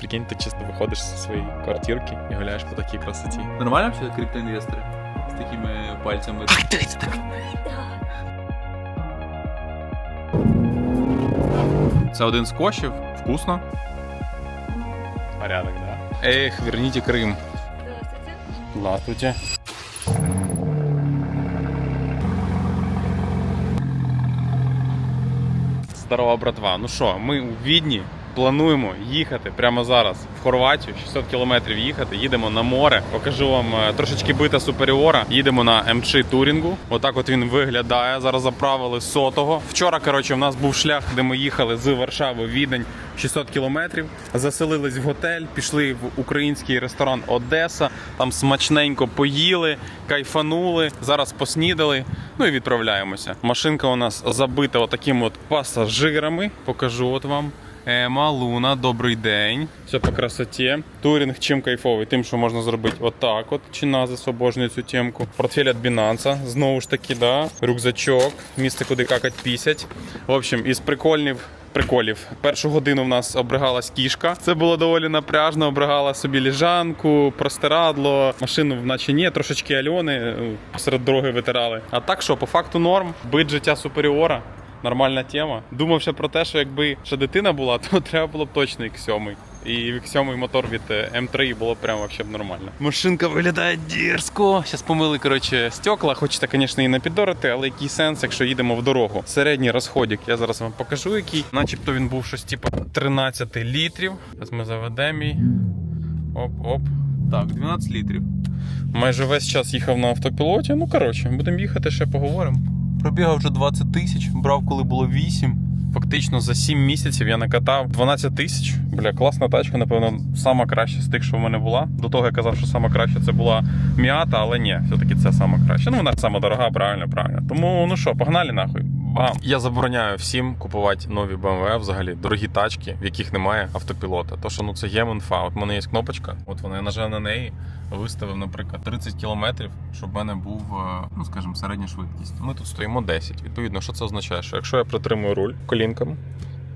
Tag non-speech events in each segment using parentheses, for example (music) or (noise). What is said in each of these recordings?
Прикинь, ти чисто виходиш зі своєї квартирки і гуляєш по такій красоті. Нормально вообще криптоінвестори? З такими пальцями. Це один з кошів. Вкусно. Порядок, да? Ех, верніть Крим. Здравствуйте. Здорова, братва. Ну що, ми у Відні плануємо їхати прямо зараз в Хорватію. 600 кілометрів їхати. Їдемо на море. Покажу вам е, трошечки бита суперіора. Їдемо на МЧ Турінгу. Отак от він виглядає. Зараз заправили сотого. Вчора, коротше, в нас був шлях, де ми їхали з Варшави в Відень 600 кілометрів. Заселились в готель, пішли в український ресторан Одеса. Там смачненько поїли, кайфанули. Зараз поснідали. Ну і відправляємося. Машинка у нас забита отакими от пасажирами. Покажу от вам. Ема, Луна, добрий день. Все по красоті. Турінг чим кайфовий? Тим, що можна зробити отак от. Чи назис обожнює цю темку. Портфель від Binance, знову ж таки, да. Рюкзачок, місце, куди какать пісять. В общем, із прикольнів. Приколів. Першу годину в нас обригалась кішка. Це було доволі напряжно. Обригала собі ліжанку, простирадло. Машину, наче ні, трошечки Альони е, посеред дороги витирали. А так що, по факту норм, бит життя суперіора. Нормальна тема. Думав ще про те, що якби ще дитина була, (laughs) то треба було б точно X7. І X7 мотор від е, М3 було б прямо вообще нормально. Машинка виглядає дерзко. Зараз помили, коротше, стекла. Хочете, звісно, і не піддорити, але який сенс, якщо їдемо в дорогу. Середній розходик, я зараз вам покажу, який. Начебто він був щось типу 13 літрів. Зараз ми заведемо її. Оп-оп. Так, 12 літрів. Майже весь час їхав на автопілоті. Ну, коротше, будемо їхати, ще поговоримо. Пробігав вже 20 тисяч, брав, коли було 8. Фактично за 7 місяців я накатав 12 тисяч. Бля, класна тачка, напевно, сама краща з тих, що в мене була. До того я казав, що сама краща це була Міата, але ні, все-таки це сама краща. Ну, вона сама дорога, правильно, правильно. Тому ну що, погнали нахуй. Бам. Я забороняю всім купувати нові BMW, взагалі дорогі тачки, в яких немає автопілота. То що ну це є інфа. От в мене є кнопочка, от вона я нажав на неї, виставив, наприклад, 30 кілометрів, щоб в мене був, е, ну скажімо, середня швидкість. Ми тут стоїмо 10. Відповідно, що це означає? Що якщо я притримую руль колінками,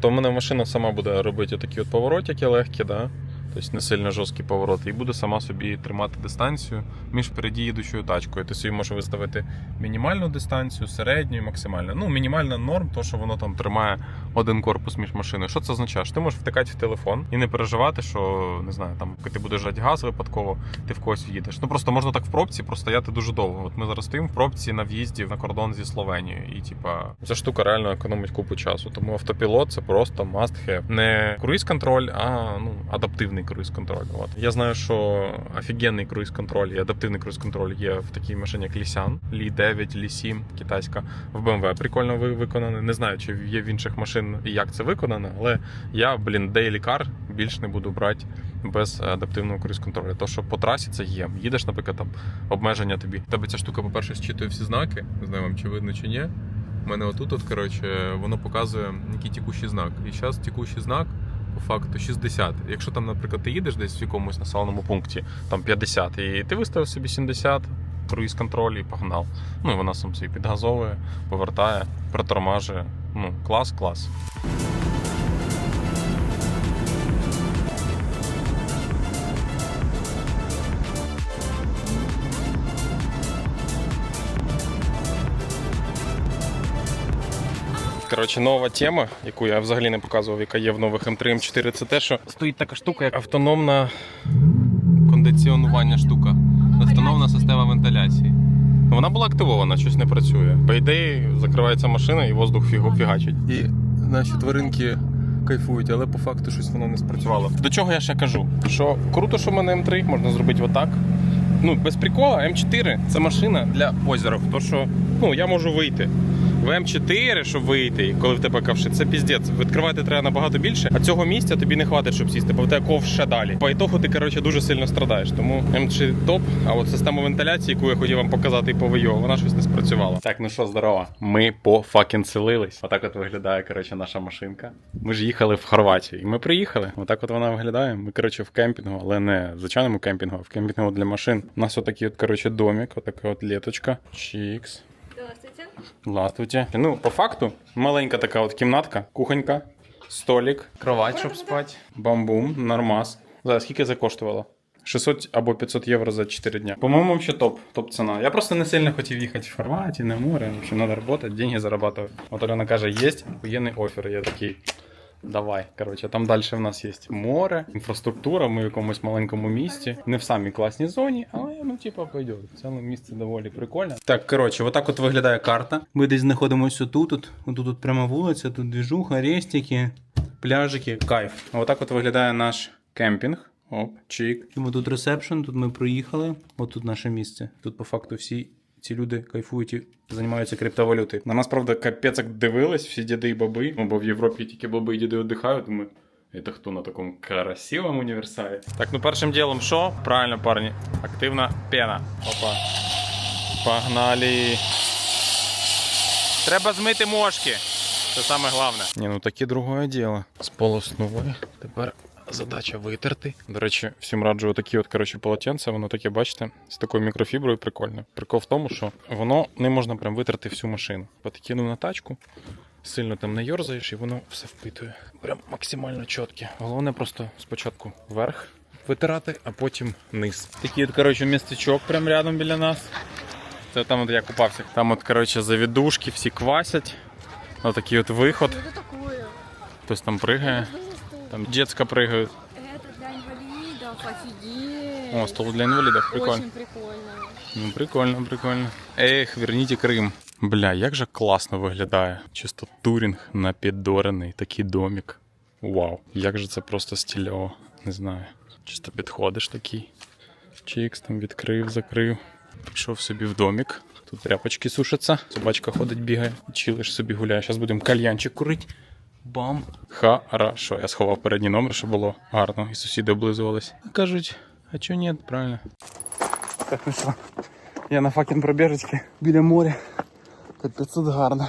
то в мене машина сама буде робити такі от поворотики легкі, да? Тобто не сильно жорсткі повороти, і буде сама собі тримати дистанцію між впереді їдучою тачкою. Ти собі можеш виставити мінімальну дистанцію, середню і максимальну. Ну, мінімальна норм, то що воно там тримає один корпус між машиною. Що це означає? Що ти можеш втикати в телефон і не переживати, що не знаю, там ти будеш жати газ випадково, ти в когось в'їдеш. Ну просто можна так в пробці простояти дуже довго. От ми зараз стоїмо в пробці на в'їзді на кордон зі Словенією, і типа ця штука реально економить купу часу. Тому автопілот це просто must have. Не круїз-контроль, а ну адаптивний круїз-контроль. От я знаю, що офігенний круїз-контроль і адаптивний круїз-контроль є в такій машині, як Лісян, Лі 9, Лі 7, китайська в BMW прикольно ви- виконано. Не знаю, чи є в інших машин і як це виконано, але я, блін, Daily Car більш не буду брати без адаптивного круїз-контролю. То що по трасі це є. Їдеш, наприклад, там обмеження тобі. Тебе ця штука, по-перше, зчитує всі знаки. Не знаю вам, чи видно, чи ні. У мене отут, от, коротше, воно показує, який текущий знак. І зараз текущий знак. По факту 60. Якщо там, наприклад, ти їдеш десь в якомусь населеному пункті, там 50, і ти виставив собі 70, круїз контроль і погнав. Ну і вона сам собі підгазовує, повертає, протормажує. Ну, клас, клас. Коротше, нова тема, яку я взагалі не показував, яка є в нових М3 М4, це те, що стоїть така штука, як автономна кондиціонування штука. Автономна система вентиляції. Вона була активована, щось не працює. По ідеї, закривається машина і воздух фігу фігачить. І наші тваринки кайфують, але по факту щось воно не спрацювало. До чого я ще кажу? Що круто, що в мене М3, можна зробити отак. Ну, без прикола, М4 це машина для озерів. То що ну, я можу вийти. В М4, щоб вийти, коли в тебе ковши, це піздець. Відкривати треба набагато більше, а цього місця тобі не хватить, щоб сісти, бо в тебе ковш ще далі. По ітогу ти коротше дуже сильно страдаєш. Тому М3 топ. А от система вентиляції, яку я хотів вам показати і по вона щось не спрацювала. Так, ну що, здорово. Ми по факін селились. Отак от виглядає коротше наша машинка. Ми ж їхали в Хорватію, і ми приїхали. Отак от вона виглядає. Ми коротше в кемпінгу, але не в звичайному кемпінгу, а в кемпінгу для машин. У нас отакий от коротше домик, отака от літочка. Чікс. Здравствуйте. Здравствуйте. Ну, по факту, маленька така от кімнатка, кухонька, столик, кровать, щоб спати, бамбум, нормас. Зараз скільки це коштувало? 600 або 500 євро за 4 дня. По-моєму, взагалі топ, топ ціна. Я просто не сильно хотів їхати в Хорватію, на море. В общем, треба працювати, деньги зарабатывать. От Олена каже, є охуєнний офер. Я такий. Давай, коротше, там далі в нас є море, інфраструктура, ми в якомусь маленькому місті, не в самій класній зоні, але ну, типа, пойде. Цілому місце доволі прикольне. Так, коротше, отак от виглядає карта. Ми десь знаходимося тут, тут, тут, тут прямо вулиця, тут двіжуха, рестики, пляжики, кайф. Отак от виглядає наш кемпінг. Оп, чик. Тому тут ресепшн, тут ми проїхали. От тут наше місце. Тут по факту всі ці люди кайфують і займаються криптовалютою. На нас, правда, капець як дивились, всі діди і баби. Ну, бо в Європі тільки баби і діди віддихають. Ми це хто на такому красивому універсалі? Так, ну першим ділом що? Правильно, парні. Активна пена. Опа. Погнали. Треба змити мошки. Це саме головне. Ні, ну таке другое діло. Сполоснули. Тепер задача витерти. До речі, всім раджу такі от, коротше, полотенця, воно таке, бачите, з такою мікрофіброю прикольне. Прикол в тому, що воно не можна прям витерти всю машину. Покинув на тачку, сильно там не йорзаєш, і воно все впитує. Прям максимально чітке. Головне просто спочатку вверх витирати, а потім низ. Такий от, коротше, містечок прям рядом біля нас. Це там, от я купався. Там, от, коротше, завідушки всі квасять. Отакий от виход. Что такое? Хтось там пригає. Там дітська пригають. Это для инвалидов, офигеть. О, стол для інвалідів, прикольно. Очень прикольно. Ну, прикольно, прикольно. Ех, верніть Крим. Бля, як же класно виглядає. Чисто турінг напідорений, такий домик. Вау. Як же це просто стильово. Не знаю. Чисто підходиш такий. Чікс там відкрив, закрив. Пішов собі в домик. Тут тряпочки сушаться. Собачка ходить, бігає. Чилиш собі гуляє. Зараз будемо кальянчик курити. Бам. Хорошо. Я сховав передній номер, щоб було гарно. І сусіди облизувались. Кажуть, а чого ні, правильно. Так, ну що, я на факін пробіжечки біля моря. Капець тут гарно.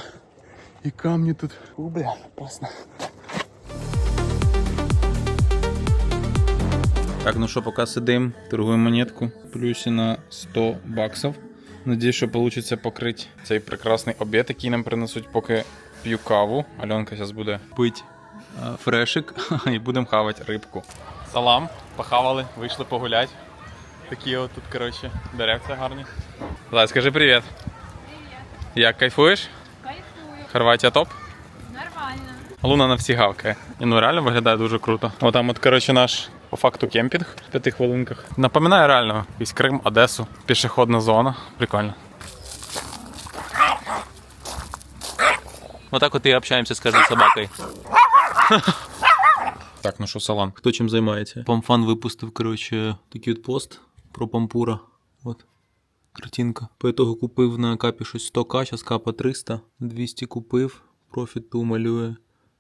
І камні тут. У, бля, класно. Так, ну що, поки сидим, торгуємо монетку. Плюсі на 100 баксів. Надіюсь, що вийде покрити цей прекрасний обід, який нам принесуть, поки п'ю каву. Альонка зараз буде пити е, фрешик (laughs) і будемо хавати рибку. Салам, похавали, вийшли погуляти. Такі от тут, коротше, деревця гарні. Зай, скажи привіт. Як кайфуєш? Кайфую. Хорватія топ? Нормально. Луна на всі гавкає. І ну реально виглядає дуже круто. Отам, от, коротше, наш по факту кемпінг в п'яти хвилинках. Напоминає реально якийсь Крим, Одесу, пішохідна зона. Прикольно. Вот так вот и общаемся с каждой собакой. (laughs) Так, ну що, салам? Хто чим займається? Памфан випустив, коротше, такий от пост про пампура. От. Картинка. По итогу купив на капі щось 100к, зараз капа 300. 200 купив, профіту малює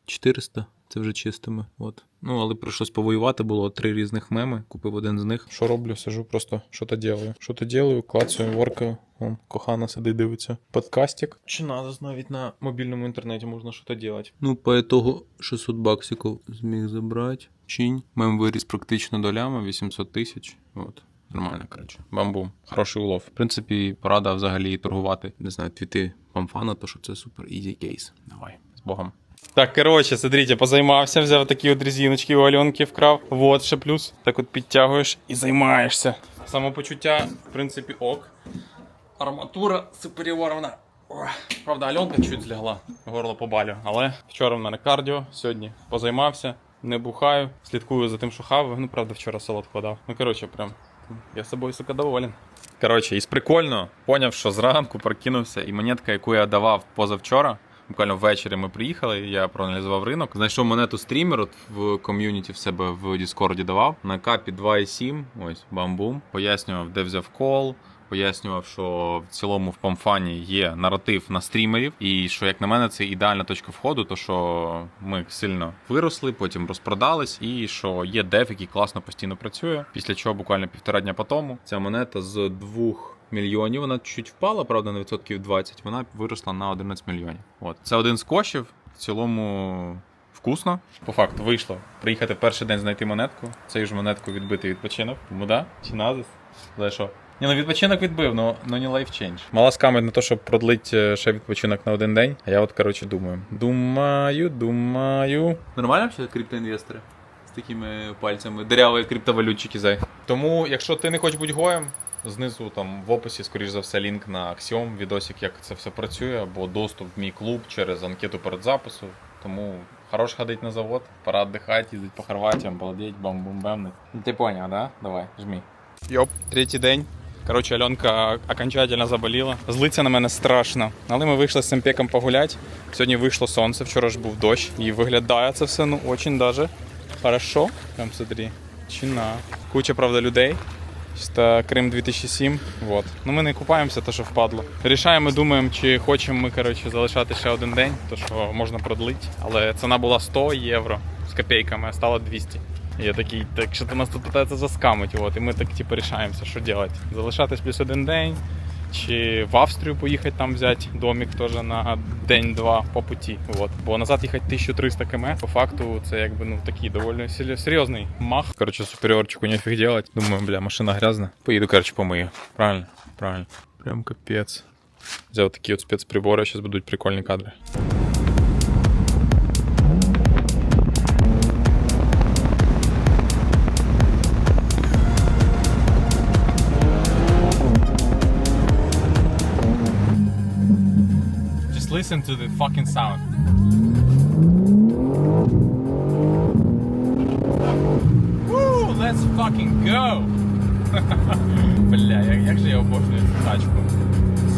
400. Це вже чистими. От. Ну, але прийшлось повоювати, було три різних меми. Купив один з них. Що роблю? Сижу просто, що то делаю. Що то делаю, клацаю, воркаю. Вон, кохана сидить, дивиться. Подкастик. Чи надо навіть на мобільному інтернеті можна що то делать. Ну, по ітогу 600 баксиків зміг забрати. Чинь. Мем виріс практично до ляма, 800 тисяч. От. Нормально, коротше. Бамбум. Хороший улов. В принципі, порада взагалі торгувати, не знаю, твіти памфана, то що це супер ізі кейс. Давай, з Богом. Так, коротше, смотрите, позаймався, взяв такі от резиночки у Альонки вкрав. Вот ще плюс. Так от підтягуєш і займаєшся. Самопочуття, в принципі, ок. Арматура суперіоровна. Ох, Правда, Альонка чуть злягла, горло побалю. Але вчора в мене кардіо, сьогодні позаймався, не бухаю, слідкую за тим, що хаваю. Ну, правда, вчора солод вкладав. Ну, коротше, прям. Я собою, сука, доволен. Коротше, із прикольно поняв, що зранку прокинувся, і монетка, яку я давав позавчора, буквально ввечері ми приїхали, я проаналізував ринок. Знайшов монету стрімер от в ком'юніті в себе в Діскорді давав. На капі 2,7, ось бамбум. Пояснював, де взяв кол. Пояснював, що в цілому в Памфані є наратив на стрімерів, і що, як на мене, це ідеальна точка входу, то що ми сильно виросли, потім розпродались, і що є деф, який класно постійно працює. Після чого буквально півтора дня по тому ця монета з двох мільйонів, вона чуть впала, правда, на відсотків 20, вона виросла на 11 мільйонів. От це один з коштів. В цілому вкусно. По факту вийшло. Приїхати в перший день знайти монетку. Цю ж монетку відбити відпочинок. Тому да? Чи назис? За що? Ні, ну відпочинок відбив, ну, ну не life change. Мала скамить на те, щоб продлити ще відпочинок на один день. А я от, коротше, думаю. Думаю, думаю. Нормально взагалі криптоінвестори? З такими пальцями. Диряві криптовалютчики зай. Тому, якщо ти не хочеш бути гоєм, знизу там в описі, скоріш за все, лінк на Axiom, відосик, як це все працює, або доступ в мій клуб через анкету перед запису. Тому хорош ходить на завод, пора віддихати, їздить по Хорватіям, балдеть, бам-бум-бемнить. Ти поняв, да? Давай, жми. Йоп, третій день. Коротше, Альонка окончательно заболіла. Злиться на мене страшно. Але ми вийшли з цим пеком погуляти. Сьогодні вийшло сонце, вчора ж був дощ. І виглядає це все ну очень даже хорошо. Прям смотри. Чина. Куча, правда, людей. Чисто Крим 2007. Вот. Ну ми не купаємося, то що впадло. Рішаємо, думаємо, чи хочемо ми коротше, залишати ще один день, то що можна продлити. Але ціна була 100 євро з копійками, а стало 200. І я такий, так що ти нас тут питається заскамить. От, і ми так типу рішаємося, що робити. Залишатись плюс один день, чи в Австрію поїхати там взяти домик теж на день-два по путі. Вот. Бо назад їхати 1300 км, по факту це якби ну такий доволі сер- серйозний мах. Коротше, суперіорчику нефіг делать. Думаю, бля, машина грязна. Поїду, коротше, помию. Правильно, правильно. Прям капець. Взяв такі от спецприбори, зараз будуть прикольні кадри. Listen to the fucking sound. Woo, let's fucking go! (laughs) Бля, як, же я обожнюю цю тачку.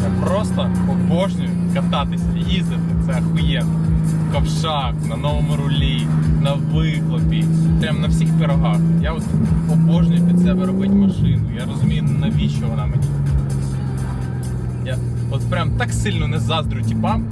Я просто обожнюю кататися, їздити, це ахуєнно. В ковшах, на новому рулі, на вихлопі, прям на всіх пирогах. Я от обожнюю під себе робити машину. Я розумію, навіщо вона мені. Я от прям так сильно не заздрю тіпам,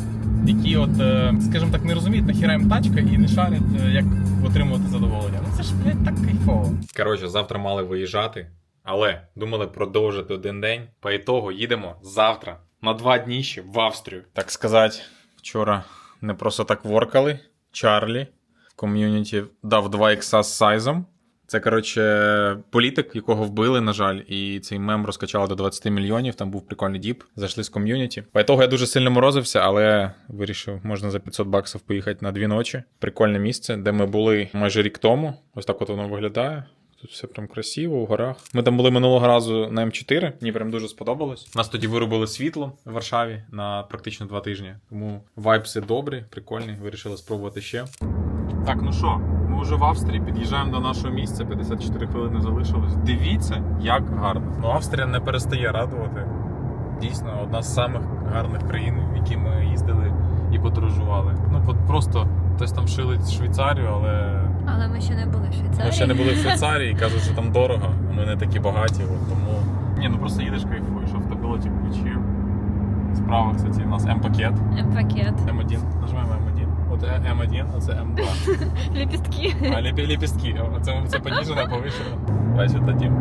які от, е, скажімо так, не розуміють, нахіра їм тачка і не шарять, е, як отримувати задоволення. Ну це ж, блядь, так кайфово. Коротше, завтра мали виїжджати, але думали продовжити один день. По ітогу їдемо завтра на два дні ще в Австрію. Так сказати, вчора не просто так воркали. Чарлі в ком'юніті дав 2 ікса з сайзом. Це, коротше, політик, якого вбили, на жаль, і цей мем розкачали до 20 мільйонів. Там був прикольний діп. Зайшли з ком'юніті. По ітогу я дуже сильно морозився, але вирішив, можна за 500 баксів поїхати на дві ночі. Прикольне місце, де ми були майже рік тому. Ось так от воно виглядає. Тут все прям красиво, у горах. Ми там були минулого разу на М4. Мені прям дуже сподобалось. Нас тоді виробили світло в Варшаві на практично два тижні. Тому вайбси добрі, прикольні. Вирішили спробувати ще. Так, ну що, ми вже в Австрії під'їжджаємо до нашого місця, 54 хвилини залишилось. Дивіться, як гарно. Ну, Австрія не перестає радувати. Дійсно, одна з самих гарних країн, в які ми їздили і подорожували. Ну, просто хтось там шилить Швейцарію, але Але ми ще не були в Швейцарії. ми ще не були в (laughs) Швейцарії, кажуть, що там дорого, а ми не такі багаті, от тому. Ні, ну просто їдеш кайфуєш, автопілоті включив. Справа, кстати, у нас М-пакет. Пакет. М1, нажимаємо М1. От е, М1, а це М2. (laughs) Ліпістки. А ліпі, ліпістки. О, Це, це поніжено, повишено. Давай сюди дім.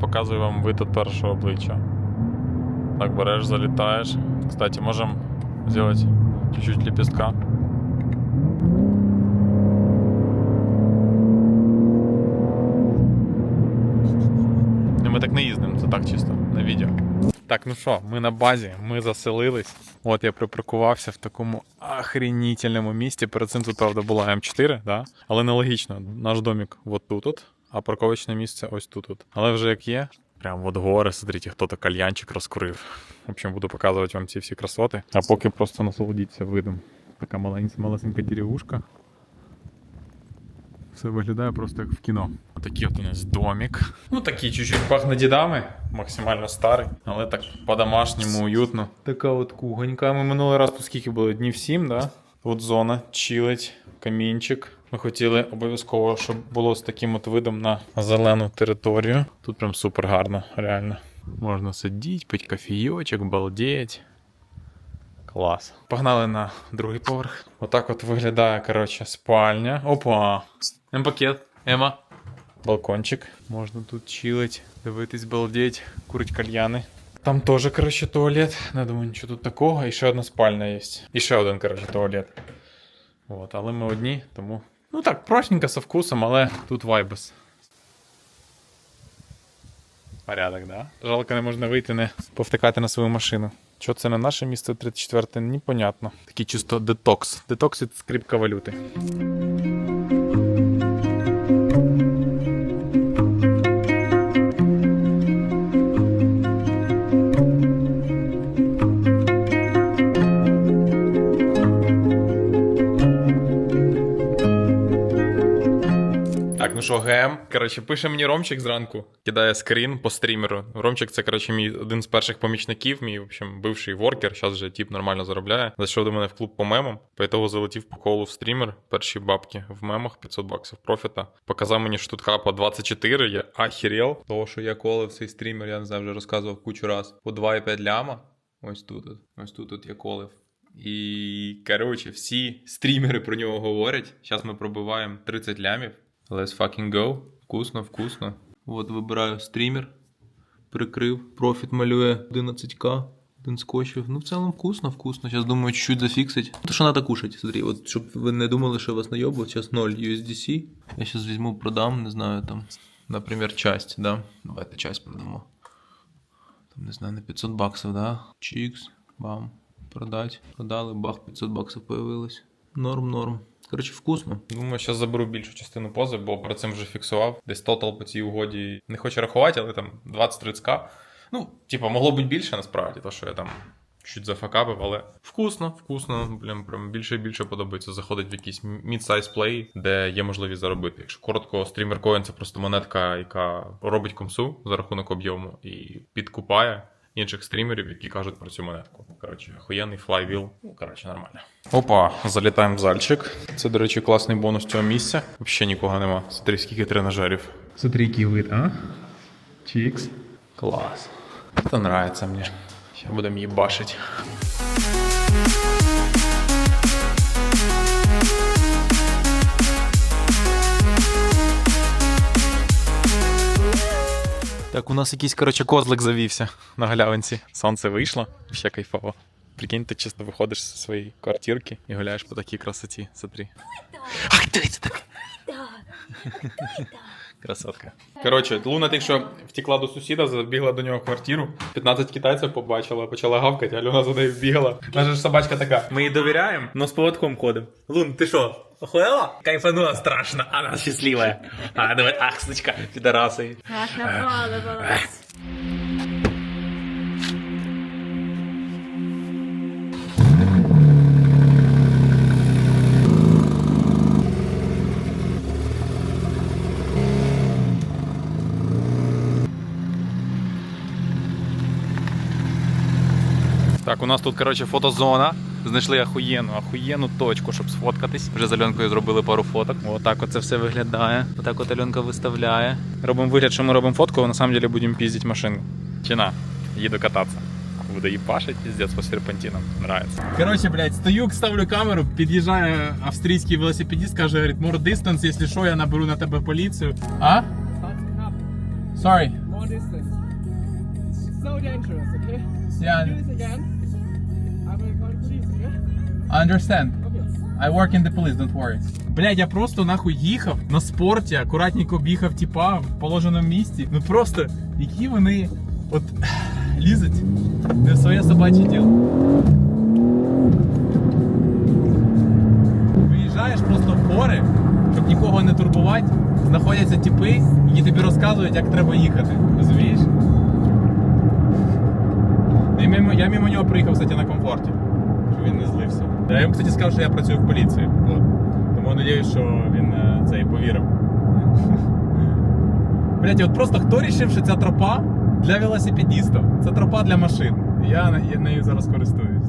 Показую вам вид від першого обличчя. Так береш, залітаєш. Кстати, можемо зробити чуть-чуть лепестка. Ну, Ми так не їздимо, це так чисто на відео. Так, ну що, ми на базі, ми заселились. От я припаркувався в такому охренітельному місці. Перед цим тут, правда, була М4, да? але нелогічно. Наш домик от тут, от, а парковочне місце ось тут. от. Але вже як є. Прям от гори, смотрите, хто-то кальянчик розкурив. В общем, буду показувати вам ці всі красоти. А поки просто насолодіться видом. Така малесенька деревушка. Все виглядає просто як в кіно. Такий от у нас домик. Ну такий чуть-чуть пахне дідами, максимально старий, але так по-домашньому уютно. Така от кухонька. Ми минулий раз тут скільки було? Днів 7, да? Тут зона, чилить, камінчик. Ми хотіли обов'язково, щоб було з таким от видом на зелену територію. Тут прям супер гарно, реально. Можна сидіти, пити кофійочок, балдеть. Клас. Погнали на другий поверх. Отак от виглядає, коротше, спальня. Опа! М-пакет. Ема. Балкончик. Можна тут чилить, дивитись, балдеть, курить кальяни. Там теж, коротше, туалет. Не думаю, нічого тут такого. І ще одна спальня є. І ще один, коротше, туалет. От, але ми одні, тому. Ну так, простенько, со вкусом, але тут вайбес. Порядок, да? Жалко, не можна вийти, не повтикати на свою машину. Що це не наше місце 34 непонятно. Такий чисто детокс. Детокс від криптовалюти. Так, що, ГМ. Коротше, пише мені Ромчик зранку, кидає скрін по стрімеру. Ромчик це, коротше, мій один з перших помічників, мій, в общем, бивший воркер. Зараз вже тип нормально заробляє. Зайшов до мене в клуб по мемам. По ітогу залетів по колу в стрімер. Перші бабки в мемах, 500 баксів профіта. Показав мені, що тут хапа 24, я ахірел. Того, що я колив цей стрімер, я не знаю, вже розказував кучу раз. По 2,5 ляма. Ось тут. Ось тут от я колив. І коротше, всі стрімери про нього говорять. Зараз ми пробиваємо 30 лямів. Let's fucking go. Вкусно, вкусно. От вибираю стрімер, прикрив, профіт малює 11к. Один скотчів. Ну, в цілому вкусно, вкусно. Зараз думаю, чуть-чуть зафіксить. То що треба кушати, смотри, от щоб ви не думали, що вас наєбують, зараз 0 USDC. Я зараз візьму, продам, не знаю, там, наприклад, часть, да? Давайте часть продамо. Там, не знаю, на 500 баксів, да? Чікс, бам, продать. Продали, бах, 500 баксів появилось. Норм, норм. Коротше, вкусно. Думаю, зараз заберу більшу частину пози, бо про це вже фіксував. Десь тотал по цій угоді не хочу рахувати, але там 20-30к. Ну, типа, могло бути більше насправді, то що я там чуть зафакапив, але вкусно, вкусно. Блін, прям більше і більше подобається. Заходить в якийсь mid-size плей, де є можливість заробити. Якщо коротко, стрімер коін це просто монетка, яка робить комсу за рахунок об'єму і підкупає. Інших стрімерів, які кажуть про цю монетку. Коротше, охуєнний флайвіл. Ну, коротше, нормально. Опа, залітаємо в зальчик. Це, до речі, класний бонус цього місця. Взагалі нікого нема. Смотри, скільки тренажерів. Смотри, який вид, а? Чікс. Клас. Це нравится мені. Ще будемо їбашить. Так, у нас якийсь, коротше, козлик завівся на галявинці. Сонце вийшло, ще кайфово. Прикинь, ти чисто виходиш зі своєї квартирки і гуляєш по такій красоті. Смотри. Ах, ти це так. Красотка. Коротше, Луна тільки що втекла до сусіда, забігла до нього в квартиру. 15 китайців побачила, почала гавкати, а Луна за нею бігала. Наша ж собачка така. Ми їй довіряємо, но з поводком ходимо. Лун, ти що? Охуела? Кайфанула страшно, вона щаслива. А, давай, ах, сучка. Ах, напалувалась. Так, у нас тут, коротше, фотозона. Знайшли ахуєнну, ахуєнну точку, щоб сфоткатись. Вже з Альонкою зробили пару фоток. Отак оце все виглядає. Отак от Альонка виставляє. Робимо вигляд, що ми робимо фотку, а на самом деле будемо піздити машину. Чи на? Їду кататися. Буду їбашить, піздець по серпантинам. Нравится. Короче, блядь, стою, ставлю камеру, під'їжджає австрійський велосипедист, каже, говорить, more distance, якщо що, я наберу на тебе поліцію. А? Sorry. More distance. It's so dangerous, okay? Yeah, Do this again. I understand. I work in the police, don't worry. Блядь, я просто нахуй їхав на спорті, акуратненько об'їхав типа в положеному місці. Ну просто, які вони от (sighs) лізуть не в своє собаче діло. Виїжджаєш просто в гори, щоб нікого не турбувати, знаходяться типи, які тобі розказують, як треба їхати. Розумієш? Я мимо нього приїхав, кстати, на комфорті. Щоб він не злився. Я йому, кстати, сказав, що я працюю в поліції. От. Тому надіюсь, що він е, це і повірив. (laughs) Блять, от просто хто рішив, що ця тропа для велосипедістів? Це тропа для машин. Я нею зараз користуюсь.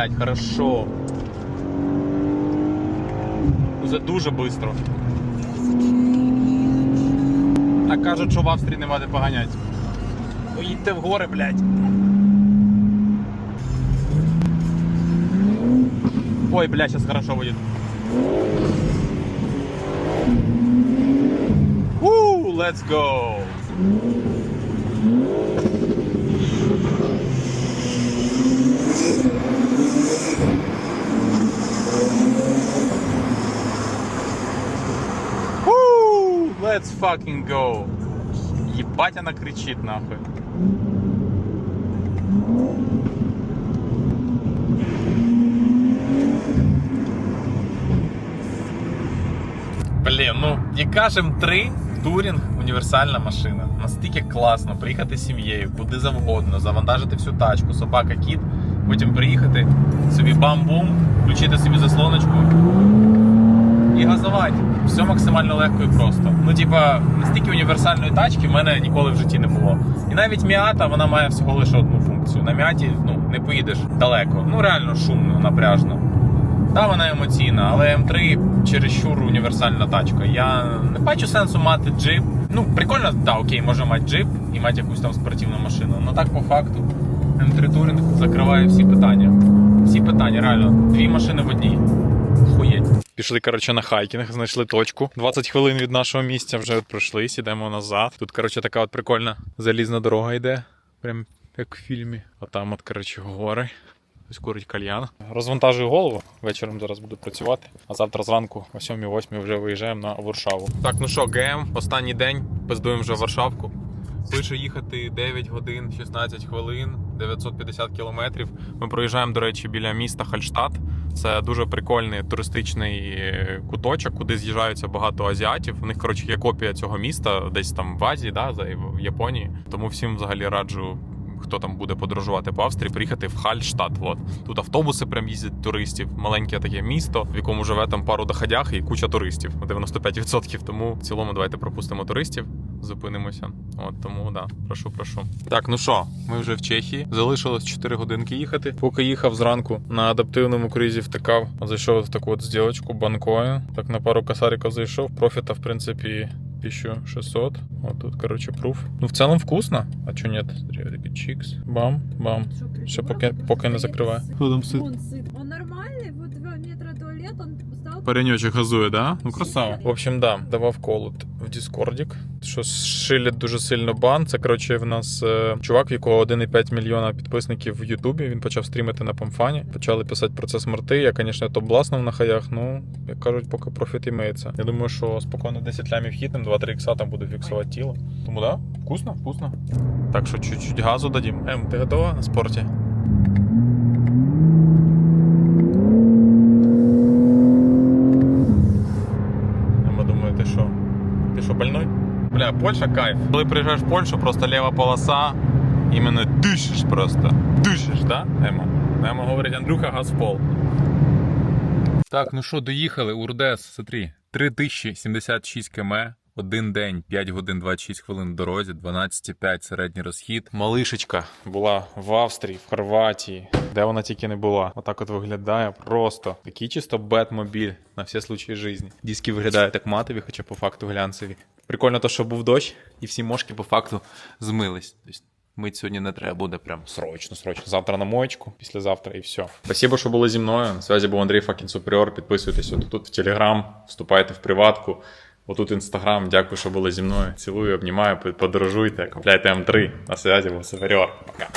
Блядь, хорошо. Це дуже швидко. Так кажуть, що в Австрії нема де поганять. Поїдьте в гори, блядь. Ой, бля, сейчас хорошо будет. Woo, let's go. Woo, let's fucking go. Ебать она кричит нахуй. Блін, ну яка ж М3 турінг універсальна машина. Настільки класно приїхати з сім'єю, куди завгодно, завантажити всю тачку, собака, кіт, потім приїхати собі бам-бум, включити собі заслоночку і газувати. Все максимально легко і просто. Ну, типа, настільки універсальної тачки в мене ніколи в житті не було. І навіть Міата вона має всього лише одну функцію. На Міаті ну, не поїдеш далеко. Ну реально шумно, напряжно. Та вона емоційна, але М3 чересчур універсальна тачка. Я не бачу сенсу мати джип. Ну, прикольно, так, окей, може мати джип і мати якусь там спортивну машину. Ну так по факту. М3 Touring закриває всі питання. Всі питання, реально. Дві машини в одній. Пішли, коротше, на хайкінг, знайшли точку. 20 хвилин від нашого місця вже от пройшли, сідемо назад. Тут, коротше, така от прикольна залізна дорога йде. Прям як в фільмі. А там, от, коротше, гори. Ось курить кальян. Розвантажую голову. Вечором зараз буду працювати. А завтра зранку о 7-8 вже виїжджаємо на Варшаву. Так, ну що, ГМ, останній день. Пиздуємо вже Варшавку. Пише їхати 9 годин 16 хвилин, 950 кілометрів. Ми проїжджаємо, до речі, біля міста Хальштадт. Це дуже прикольний туристичний е, куточок, куди з'їжджаються багато азіатів. У них, коротше, є копія цього міста, десь там в Азії, да, в Японії. Тому всім взагалі раджу. Хто там буде подорожувати по Австрії, приїхати в Хальштадт. От тут автобуси прям їздять туристів. Маленьке таке місто, в якому живе там пару доходях і куча туристів. 95%. Тому в цілому давайте пропустимо туристів, зупинимося. От тому да, прошу, прошу. Так, ну що, ми вже в Чехії. Залишилось 4 годинки їхати. Поки їхав зранку на адаптивному кризі втикав, зайшов в таку от зділочку банкою. Так на пару косариків зайшов. Профіта, в принципі. 1600. Вот тут, короче, пруф. Ну, в целом вкусно. А чё нет? Смотри, вот такие чикс. Бам, бам. Ще поки, поки не закриває. Хто там сит? Он сыт. Он нормальный, вот два метра туалет, он стал... Паренечок газує, да? Ну красава. В общем, да, давав колод в Діскордік. Що шилять дуже сильно бан. Це коротше в нас е, чувак, в якого 1,5 мільйона підписників в Ютубі. Він почав стрімити на Памфані. Почали писати про це смерти. Я, звісно, топ бласнув на хаях. Ну, як кажуть, поки профіт імеється. Я думаю, що спокійно 10 лямів хітнем, 2-3 ікса там буде фіксувати тіло. Тому да, вкусно, вкусно. Так що чуть-чуть газу дадім. Ем, ти готова на спорті? Я думаю, ти що? Ти що, больной? Бля, Польща кайф. Коли приїжджаєш в Польщу, просто ліва полоса, іменно дишиш просто. Дишиш, да, Ема? Ема говорить, Андрюха газ в пол. Так, ну що, доїхали, Урдес, смотри. 3076 км, один день, 5 годин 26 хвилин в дорозі, 12,5 середній розхід. Малишечка була в Австрії, в Хорватії, де вона тільки не була. Отак от виглядає просто. Такий чисто бетмобіль на всі случаї житті. Диски виглядають як матові, хоча по факту глянцеві. Прикольно, то, що був дощ, і всі мошки по факту змились. Тобто Мить сьогодні не треба буде прям срочно, срочно. Завтра на моєчку, післязавтра і все. Спасибо, що були зі мною. На связі був Андрій Факін Суперіор. Підписуйтесь от тут в Телеграм, вступайте в приватку. Отут інстаграм. Дякую, що були зі мною. Цілую, обнімаю, подорожуйте, купляйте М3. На связі був. Пока.